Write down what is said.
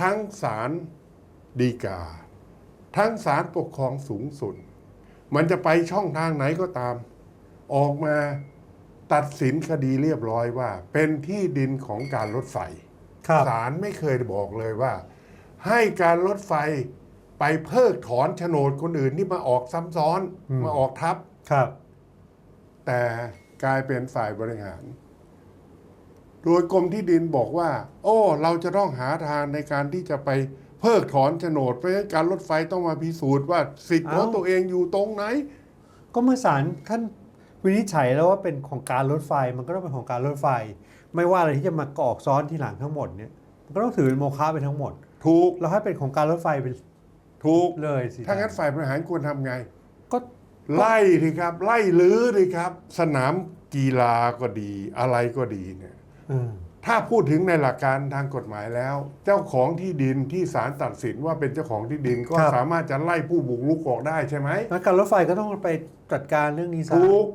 ทั้งศาลฎีกา ทั้งศาลปกครองสูงสุด มันจะไปช่องทางไหนก็ตาม ออกมาตัดสินคดีเรียบร้อยว่า เป็นที่ดินของการรถไฟครับศาลไม่เคยบอกเลยว่า ให้การรถไฟไปเพิกถอนโฉนดคนอื่นที่มาออกซ้ำซ้อนอืมมาออกทับครับ แต่กลายเป็นฝ่ายบริหาร โดยกรมที่ดินบอกว่า โอ้ เราจะต้องหาทางในการที่จะไปเพิกถอนโฉนด เพราะฉะนั้นการรถไฟต้องมาพิสูจน์ว่าสิทธิ์ของเอ้า ตัวเองอยู่ตรงไหน ก็เมื่อศาลท่านวินิจฉัยแล้วว่าเป็นของการรถไฟมันก็ต้องเป็นของการรถไฟ ไม่ว่าอะไรที่จะมากอกซ้อนทีหลังทั้งหมดเนี่ยมันก็ต้องถือเป็นโมฆะไปทั้งหมด ถูกเราให้เป็นของการรถไฟเป็นถูก เลยสิถ้างั้นฝ่ายบริหารควรทำไง ก็ไล่ทีครับ ไล่ลื้อทีครับ สนามกีฬาก็ดีอะไรก็ดีเนี่ยเออ ถ้าพูดถึงในหลักการทางกฎหมายแล้ว เจ้าของที่ดินที่ศาลตัดสินว่าเป็นเจ้าของที่ดินก็สามารถจะไล่ผู้บุกรุกออกได้ใช่ไหมแล้วการรถไฟก็ต้องไปจัดการเรื่องนี้ซะ ถูก